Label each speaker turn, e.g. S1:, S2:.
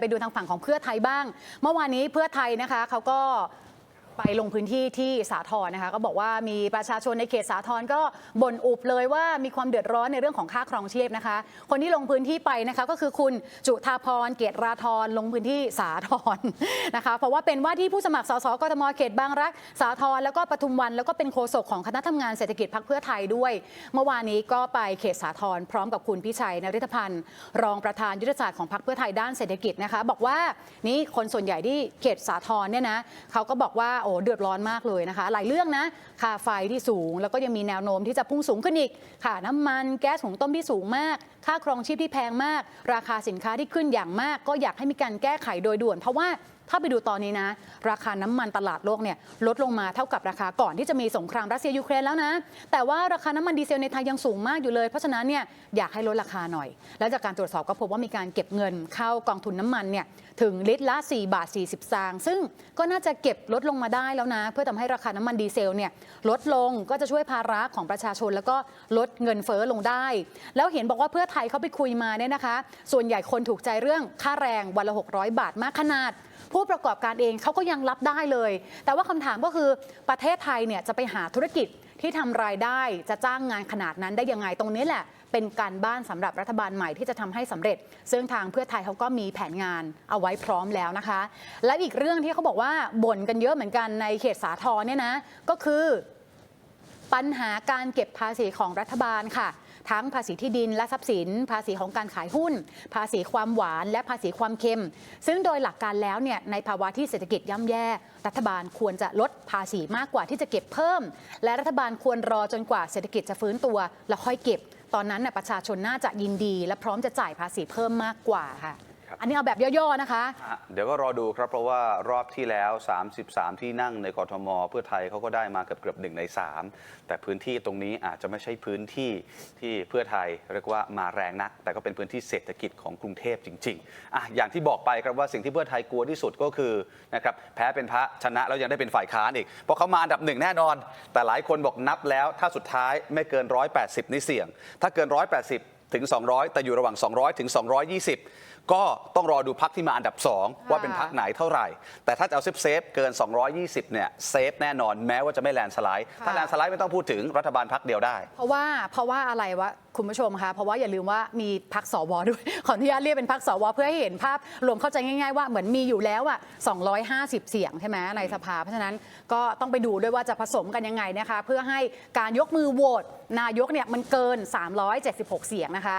S1: ไปดูทางฝั่งของเพื่อไทยบ้าง เมื่อวานนี้เพื่อไทยนะคะเขาก็ ไปลงพื้นที่ที่สาทรนะคะก็บอกว่ามีประชาชนในเขตสาทรก็บ่นอุบเลยว่ามีความเดือดร้อนในเรื่องของค่าครองชีพนะคะ คนที่ลงพื้นที่ไปนะคะก็คือคุณจุธาพรเกียรติราธรลงพื้นที่สาทรนะคะเพราะว่าเป็นว่าที่ผู้สมัครสสกทมเขตบางรัก สาทรแล้วก็ปทุมวันแล้วก็เป็นโฆษกของคณะทำงานเศรษฐกิจพรรคเพื่อไทยด้วย เมื่อวานนี้ก็ไปเขตสาทรพร้อมกับคุณพิชัยนริธพันธ์รองประธานยุทธศาสตร์ของพรรคเพื่อไทยด้านเศรษฐกิจนะคะ บอกว่านี่คนส่วนใหญ่ที่เขตสาทรเนี่ยนะเขาก็บอกว่าอ้เดือดร้อนมากเลยนะคะ หลายเรื่องนะค่าไฟที่สูง แล้วก็ยังมีแนวโน้มที่จะพุ่งสูงขึ้นอีกค่าน้ำมันแก๊สหุงต้มที่สูงมาก ค่าครองชีพที่แพงมาก ราคาสินค้าที่ขึ้นอย่างมาก ก็อยากให้มีการแก้ไขโดยด่วน เพราะว่า ถ้าไปดูตอนนี้นะ ราคาน้ำมันตลาดโลกเนี่ยลดลงมาเท่ากับราคาก่อนที่จะมีสงครามรัสเซียยูเครนแล้วนะ แต่ว่าราคาน้ำมันดีเซลในไทยยังสูงมากอยู่เลย เพราะฉะนั้นเนี่ยอยากให้ลดราคาหน่อย และจากการตรวจสอบก็พบว่ามีการเก็บเงินเข้ากองทุนน้ำมันเนี่ยถึงลิตรละ 4 บาท 40สตางค์ซึ่งก็น่าจะเก็บลดลงมาได้แล้วนะ เพื่อทำให้ราคาน้ำมันดีเซลเนี่ยลดลงก็จะช่วยภาระของประชาชน แล้วก็ลดเงินเฟ้อลงได้ แล้วเห็นบอกว่าเพื่อไทยเขาไปคุยมาเนี่ยนะคะ ส่วนใหญ่คนถูกใจเรื่องค่าแรงวันละ 600 บาทมากขนาดผู้ประกอบการเองเขาก็ยังรับได้เลย แต่ว่าคำถามก็คือประเทศไทยเนี่ยจะไปหาธุรกิจที่ทำรายได้จะจ้างงานขนาดนั้นได้ยังไงตรงนี้แหละ เป็นการบ้านสำหรับรัฐบาลใหม่ที่จะทำให้สำเร็จ ซึ่งทางเพื่อไทยเขาก็มีแผนงานเอาไว้พร้อมแล้วนะคะ และอีกเรื่องที่เขาบอกว่าบ่นกันเยอะเหมือนกันในเขตสาทรเนี่ยนะก็คือ ปัญหาการเก็บภาษีของรัฐบาลค่ะ ทั้งภาษีที่ดินและทรัพย์สิน ภาษีของการขายหุ้น ภาษีความหวานและภาษีความเค็ม ซึ่งโดยหลักการแล้วเนี่ยในภาวะที่เศรษฐกิจย่ำแย่ รัฐบาลควรจะลดภาษีมากกว่าที่จะเก็บเพิ่ม และรัฐบาลควรรอจนกว่าเศรษฐกิจจะฟื้นตัวแล้วค่อยเก็บ ตอนนั้นน่ะประชาชนน่าจะยินดี และพร้อมจะจ่ายภาษีเพิ่มมากกว่าค่ะ
S2: ครับ
S1: อันนี้เอาแบบย่อๆนะคะ
S2: อะเดี๋ยวก็รอดูครับ เพราะว่ารอบที่แล้ว 33 ที่นั่งในกรทม เพื่อไทยเขาก็ได้มาเกือบเกือบหนึ่งใน 3 แต่พื้นที่ตรงนี้อาจจะไม่ใช่พื้นที่ที่เพื่อไทยเรียกว่ามาแรงนัก แต่ก็เป็นพื้นที่เศรษฐกิจของกรุงเทพจริงๆอะอย่างที่บอกไปครับว่าสิ่งที่เพื่อไทยกลัวที่สุดก็คือนะครับแพ้เป็นพระชนะแล้วยังได้เป็นฝ่ายค้านอีกเพราะเขามาอันดับหนึ่งแน่นอน แต่หลายคนบอกนับแล้ว ถ้าสุดท้ายไม่เกิน 180นี่เสี่ยง ถ้าเกิน 180 ถึง 200 แต่อยู่ระหว่าง 200 ถึง 220 ก็ต้องรอดูพักที่มาอันดับ 2 ว่าเป็นพักไหนเท่าไหร่ แต่ถ้าจะเอาเซฟเซฟๆเกิน 220 เนี่ยเซฟแน่นอนแม้ว่าจะไม่แลนด์สไลด์ ถ้า
S1: ค่ะ
S2: แลนด์สไลด์ไม่ต้องพูดถึงรัฐบาลพักเดียวได้
S1: เพราะว่าเพราะว่าอะไรวะคุณผู้ชมคะเพราะว่าอย่าลืมว่ามีพักสวด้วย ขออนุญาตเรียกเป็นพักสว เพื่อให้เห็นภาพรวมเข้าใจง่ายๆว่าเหมือนมีอยู่แล้วอะ250 เสียงใช่ไหมในสภา เพราะฉะนั้นก็ต้องไปดูด้วยว่าจะผสมกันยังไงนะคะ เพื่อให้การยกมือโหวตนายกเนี่ยมันเกิน 376 เสียงนะคะ